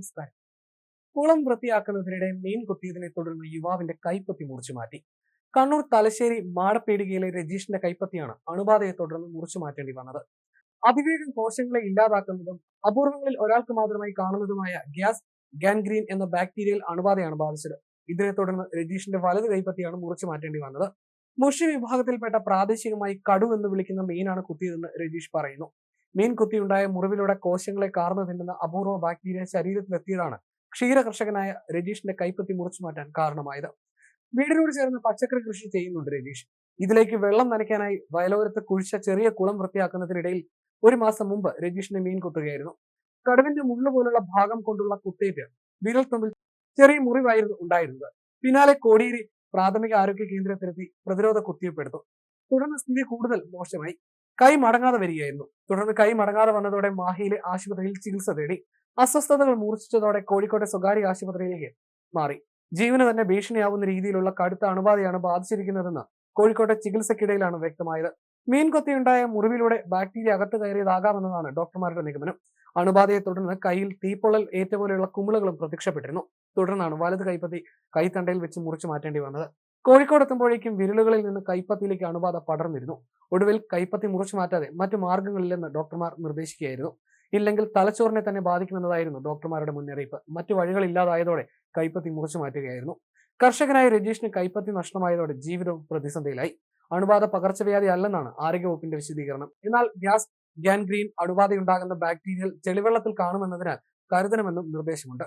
നമസ്കാരം കുളം വൃത്തിയാക്കുന്നതിനിടെ മീൻ കുത്തിയതിനെ തുടർന്ന് യുവാവിന്റെ കൈപ്പത്തി മുറിച്ചു മാറ്റി. കണ്ണൂർ തലശ്ശേരി മാടപ്പേടികയിലെ രജീഷിന്റെ കൈപ്പത്തിയാണ് അണുബാധയെ തുടർന്ന് മുറിച്ചു മാറ്റേണ്ടി വന്നത്. അതിവേഗം കോശങ്ങളെ ഇല്ലാതാക്കുന്നതും അപൂർവങ്ങളിൽ ഒരാൾക്ക് മാത്രമായി കാണുന്നതുമായ ഗ്യാസ് ഗാൻഗ്രീൻ എന്ന ബാക്ടീരിയൽ അണുബാധയാണ് ബാധിച്ചത്. ഇതിനെ തുടർന്ന് രജീഷിന്റെ വലത് കൈപ്പത്തിയാണ് മുറിച്ചു മാറ്റേണ്ടി വന്നത്. മുഷി വിഭാഗത്തിൽപ്പെട്ട പ്രാദേശികമായി കടു എന്ന് വിളിക്കുന്ന മീനാണ് കുത്തിയതെന്ന് രജീഷ് പറയുന്നു. മീൻ കുത്തിയുണ്ടായ മുറിവിലൂടെ കോശങ്ങളെ കാർന്നു തിന്നുന്ന അപൂർവ ബാക്ടീരിയ ശരീരത്തിലെത്തിയതാണ് ക്ഷീര കർഷകനായ രജീഷിന്റെ കൈപ്പത്തി മുറിച്ചു മാറ്റാൻ കാരണമായത്. വീടിനോട് ചേർന്ന് പച്ചക്കറി കൃഷി ചെയ്യുന്നുണ്ട് രജീഷ്. ഇതിലേക്ക് വെള്ളം നനയ്ക്കാനായി വയലോരത്ത് കുഴിച്ച ചെറിയ കുളം വൃത്തിയാക്കുന്നതിനിടയിൽ ഒരു മാസം മുമ്പ് രജീഷിന്റെ മീൻ കുത്തുകയായിരുന്നു. കടുവിന്റെ മുള്ളു പോലുള്ള ഭാഗം കൊണ്ടുള്ള കുത്തേറ്റ് വിരൽ തുമ്പിൽ ചെറിയ മുറിവായിരുന്നു ഉണ്ടായിരുന്നത്. പിന്നാലെ കോടിയേരി പ്രാഥമിക ആരോഗ്യ കേന്ദ്രത്തിലെത്തി പ്രതിരോധ കുത്തിവെപ്പെടുത്തു തുടർന്ന് സ്ഥിതി കൂടുതൽ മോശമായി. കൈ മടങ്ങാതെ വരികയായിരുന്നു. തുടർന്ന് കൈ മടങ്ങാതെ വന്നതോടെ മാഹിയിലെ ആശുപത്രിയിൽ ചികിത്സ തേടി അസ്വസ്ഥതകൾ മൂർച്ഛിച്ചതോടെ കോഴിക്കോട്ടെ സ്വകാര്യ ആശുപത്രിയിലേക്ക് മാറി. ജീവന് തന്നെ ഭീഷണിയാവുന്ന രീതിയിലുള്ള കടുത്ത അണുബാധയാണ് ബാധിച്ചിരിക്കുന്നതെന്ന് കോഴിക്കോട്ടെ ചികിത്സക്കിടയിലാണ് വ്യക്തമായത്. മീൻ കൊത്തിയുണ്ടായ മുറിവിലൂടെ ബാക്ടീരിയ അകത്ത് കയറിയതാകാമെന്നതാണ് ഡോക്ടർമാരുടെ നിഗമനം. അണുബാധയെ തുടർന്ന് കയ്യിൽ തീപ്പൊള്ളൽ ഏറ്റ പോലെയുള്ള കുമിളുകളും പ്രത്യക്ഷപ്പെട്ടിരുന്നു. തുടർന്നാണ് വലത് കൈപ്പത്തി കൈത്തണ്ടയിൽ വെച്ച് മുറിച്ചു മാറ്റേണ്ടി വന്നത്. കോഴിക്കോട് എത്തുമ്പോഴേക്കും വിരലുകളിൽ നിന്ന് കൈപ്പത്തിയിലേക്ക് അണുബാധ പടർന്നിരുന്നു. ഒടുവിൽ കൈപ്പത്തി മുറിച്ചു മാറ്റാതെ മറ്റു മാർഗങ്ങളില്ലെന്ന് ഡോക്ടർമാർ നിർദ്ദേശിക്കുകയായിരുന്നു. ഇല്ലെങ്കിൽ തലച്ചോറിനെ തന്നെ ബാധിക്കുമെന്നതായിരുന്നു ഡോക്ടർമാരുടെ മുന്നറിയിപ്പ്. മറ്റു വഴികളില്ലാതായതോടെ കൈപ്പത്തി മുറിച്ചു മാറ്റുകയായിരുന്നു. കർഷകനായ രജീഷിന് കൈപ്പത്തി നഷ്ടമായതോടെ ജീവിതവും പ്രതിസന്ധിയിലായി. അണുബാധ പകർച്ചവ്യാധി അല്ലെന്നാണ് ആരോഗ്യവകുപ്പിന്റെ വിശദീകരണം. എന്നാൽ ഗ്യാസ് ഗ്യാൻഗ്രീൻ അണുബാധയുണ്ടാകുന്ന ബാക്ടീരിയൽ ചെളിവെള്ളത്തിൽ കാണുമെന്നതിനാൽ കരുതണമെന്നും നിർദ്ദേശമുണ്ട്.